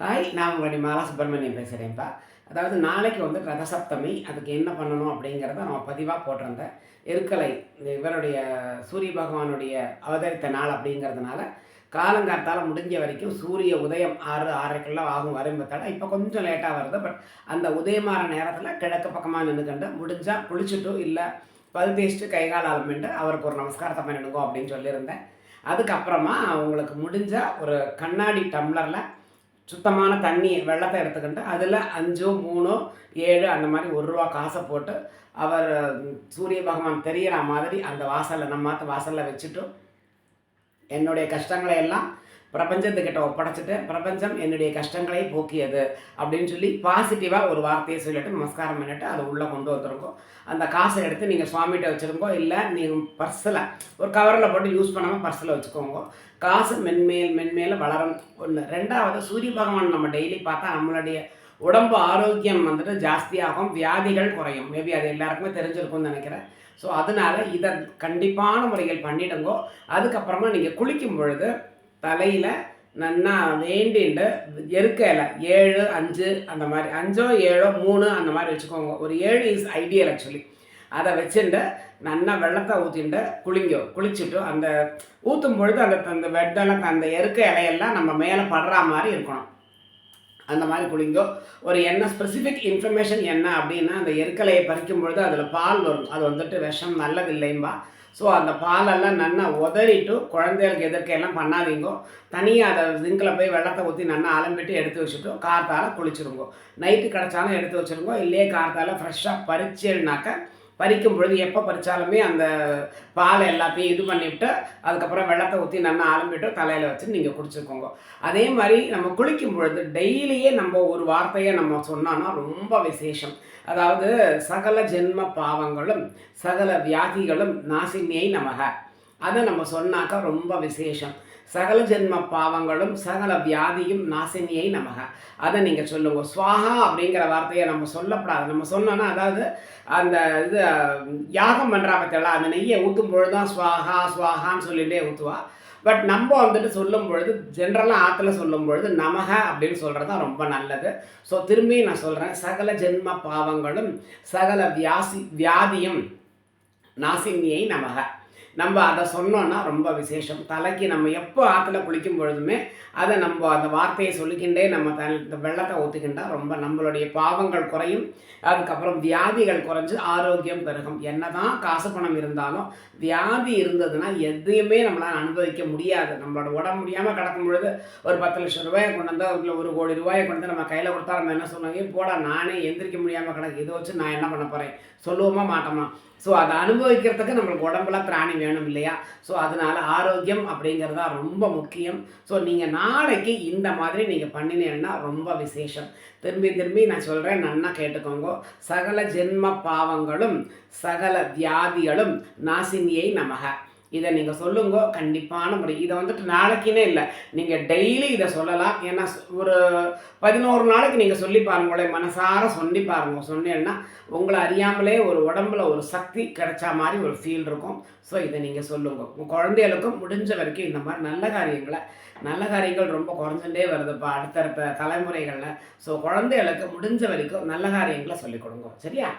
Hi நான் உங்களுடைய மாலா சுப்பிரமணியம் பேசுகிறேன்ப்பா அதாவது நாளைக்கு வந்து ரதசப்தமி அதுக்கு என்ன பண்ணணும் அப்படிங்கிறத நம்ம பதிவாக போட்டிருந்தேன் இருக்கலை இந்த இவருடைய சூரிய பகவானுடைய அவதரித்த நாள் அப்படிங்கிறதுனால காலங்காத்தால் முடிஞ்ச வரைக்கும் சூரிய உதயம் ஆறு ஆறரைக்கெல்லாம் ஆகும் வரும்பத்தால் இப்போ கொஞ்சம் லேட்டாக வருது பட் அந்த உதயமாற நேரத்தில் கிழக்கு பக்கமாக நின்றுக்கண்டு முடிஞ்சால் குளிச்சுட்டு இல்லை பல் தேய்ச்சிட்டு கை கால் அவருக்கு ஒரு நமஸ்காரத்தை பண்ணிடுங்க அப்படின்னு சொல்லியிருந்தேன். அதுக்கப்புறமா உங்களுக்கு முடிஞ்சால் ஒரு கண்ணாடி டம்ளரில் சுத்தமான தண்ணி வெள்ளத்தை எடுத்துக்கிட்டு அதில் அஞ்சோ மூணோ ஏழு அந்த மாதிரி ஒரு ரூபா காசை போட்டு அவர் சூரிய பகவான் தெரிகிற மாதிரி அந்த வாசலில் நம்ம வாசலில் வச்சுட்டு என்னுடைய கஷ்டங்களை எல்லாம் பிரபஞ்சத்துக்கிட்ட ஒப்படைச்சிட்டு பிரபஞ்சம் என்னுடைய கஷ்டங்களை போக்கியது அப்படின்னு சொல்லி பாசிட்டிவாக ஒரு வார்த்தையை சொல்லிட்டு நமஸ்காரம் பண்ணிட்டு அதை உள்ளே கொண்டு வந்துருக்கோம் அந்த காசை எடுத்து நீங்கள் சுவாமிகிட்ட வச்சுருக்கோம் இல்லை நீங்கள் பர்ஸில் ஒரு கவரில் போட்டு யூஸ் பண்ணாமல் பர்ஸில் வச்சுக்கோங்க. காசு மென்மேல் மென்மேல வளரும். ஒன்று ரெண்டாவது சூரிய பகவான் நம்ம டெய்லி பார்த்தா நம்மளுடைய உடம்பு ஆரோக்கியம் வந்துட்டு ஜாஸ்தியாகும். வியாதிகள் குறையும். மேபி அது எல்லாருக்குமே தெரிஞ்சிருக்கும்னு நினைக்கிறேன். ஸோ அதனால் இதை கண்டிப்பான முறையில் பண்ணிடுங்கோ. அதுக்கப்புறமா நீங்கள் குளிக்கும் பொழுது தலையில் நன்னா வேண்டிண்டு எருக்க இலை ஏழு அஞ்சு அந்த மாதிரி. அஞ்சோ ஏழோ மூணு அந்த மாதிரி வச்சுக்கோங்க. ஒரு ஏழு இஸ் ஐடியல் ஆக்சுவலி அதை வச்சுட்டு நல்லா வெள்ளத்தை ஊற்றிட்டு குளிங்கோ குளிச்சுட்டு அந்த ஊற்றும் பொழுது அந்த அந்த வெட்டெல்லாம் அந்த எருக்க இலையெல்லாம் நம்ம மேலே படுற மாதிரி இருக்கணும். அந்த மாதிரி குளிங்கோ ஒரு என்ன ஸ்பெசிஃபிக் இன்ஃபர்மேஷன் என்ன அப்படின்னா அந்த எருக்கலையை பறிக்கும் பொழுது அதில் பால் வரும். அது வந்துட்டு விஷம் நல்லதில்லைம்பா ஸோ அந்த பாலெல்லாம் நல்லா உதறிட்டு குழந்தைகளுக்கு எதிர்க்கையெல்லாம் பண்ணாதீங்கோ. தனியாக அதை ஜிங்கில் போய் வெள்ளத்தை ஊற்றி நல்லா அலம்பிட்டு எடுத்து வச்சுட்டு கார்த்தால் குளிச்சிருங்கோ. நைட்டு கிடச்சாலும் எடுத்து வச்சுருங்கோ. இல்லையே கார்த்தால ஃப்ரெஷ்ஷாக பறிச்சேன்னாக்க பறிக்கும் பொழுது எப்போ பறித்தாலுமே அந்த பால் எல்லாத்தையும் இது பண்ணிவிட்டு அதுக்கப்புறம் வெள்ளத்தை ஊற்றி நல்லா ஆரம்பிட்டு தலையில் வச்சு நீங்கள் குடிச்சுக்கோங்க. அதே மாதிரி நம்ம குளிக்கும் பொழுது டெய்லியே நம்ம ஒரு வார்த்தையை நம்ம சொன்னோன்னா ரொம்ப விசேஷம். அதாவது சகல ஜென்ம பாவங்களும் சகல வியாதிகளும் நாசினியை நமக. அதை நம்ம சொன்னாக்கா ரொம்ப விசேஷம். சகல ஜென்ம பாவங்களும் சகல வியாதியும் நாசினியை நமக. அதை நீங்கள் சொல்லுங்க. சுவாகா அப்படிங்கிற வார்த்தையை நம்ம சொல்லப்படாது. நம்ம சொன்னோன்னா அதாவது அந்த இது யாகம் பண்ணுறா பற்றியெல்லாம் அந்த நெய்யை ஊற்றும் பொழுது தான் சுவாகா சுவாகான்னு சொல்லிகிட்டே ஊற்றுவா பட் நம்ம வந்துட்டு சொல்லும் பொழுது ஜென்ரலாக ஆற்றுல சொல்லும் பொழுது நமக அப்படின்னு சொல்கிறது தான் ரொம்ப நல்லது. ஸோ திரும்பியும் நான் சொல்கிறேன் சகல ஜென்ம பாவங்களும் சகல வியாசி வியாதியும் நாசினியை நமக. நம்ம அதை சொன்னோன்னா ரொம்ப விசேஷம். தலைக்கு நம்ம எப்போ ஆற்றுல குளிக்கும் பொழுதுமே அதை நம்ம அந்த வார்த்தையை சொல்லிக்கிண்டே நம்ம த வெள்ளத்தை ஊற்றிக்கிண்டா ரொம்ப நம்மளுடைய பாவங்கள் குறையும். அதுக்கப்புறம் வியாதிகள் குறைஞ்சி ஆரோக்கியம் பெருகும். என்ன தான் காசு பணம் இருந்தாலும் வியாதி இருந்ததுன்னா எதையுமே நம்மளால் அனுபவிக்க முடியாது. நம்மளோட உடம்பு முடியாமல் கிடக்கும் பொழுது ஒரு பத்து லட்சம் ரூபாயை கொண்டு வந்தால் இல்லை ஒரு கோடி ரூபாயை கொண்டு வந்து நம்ம கையில் கொடுத்தா நம்ம என்ன சொன்னாங்க போடா நானே எந்திரிக்க முடியாமல் கிடக்கு. இதை வச்சு நான் என்ன பண்ண போகிறேன் சொல்லுவோமா மாட்டோமா? ஸோ அதை அனுபவிக்கிறதுக்கு நம்மளுக்கு உடம்புல பிராணி வேணும் இல்லையா? ஸோ அதனால ஆரோக்கியம் அப்படிங்கிறது தான் ரொம்ப முக்கியம். ஸோ நீங்கள் நாளைக்கு இந்த மாதிரி நீங்கள் பண்ணினீங்கன்னா ரொம்ப விசேஷம். திரும்பி திரும்பி நான் சொல்கிறேன் நன்னா கேட்டுக்கோங்க. சகல ஜென்ம பாவங்களும் சகல வியாதிகளும் நாசினியை நமக. இதை நீங்கள் சொல்லுங்க கண்டிப்பான முறை. இதை வந்துட்டு நாளைக்குன்னே இல்லை. நீங்கள் டெய்லி இதை சொல்லலாம். ஏன்னா ஒரு பதினோரு நாளைக்கு நீங்கள் சொல்லி பாருங்களே மனசார சொல்லி பாருங்க. சொன்னேன்னா உங்களை அறியாமலே ஒரு உடம்புல ஒரு சக்தி கிடைச்சா மாதிரி ஒரு ஃபீல் இருக்கும். ஸோ இதை நீங்கள் சொல்லுங்க. உங்கள் குழந்தைகளுக்கும் முடிஞ்ச வரைக்கும் இந்த மாதிரி நல்ல காரியங்களை நல்ல காரியங்கள் ரொம்ப குறைஞ்சுட்டே வருதுப்பா அடுத்தடுத்த தலைமுறைகளில். ஸோ குழந்தைகளுக்கு முடிஞ்ச வரைக்கும் நல்ல காரியங்களை சொல்லிக் கொடுங்க. சரியா?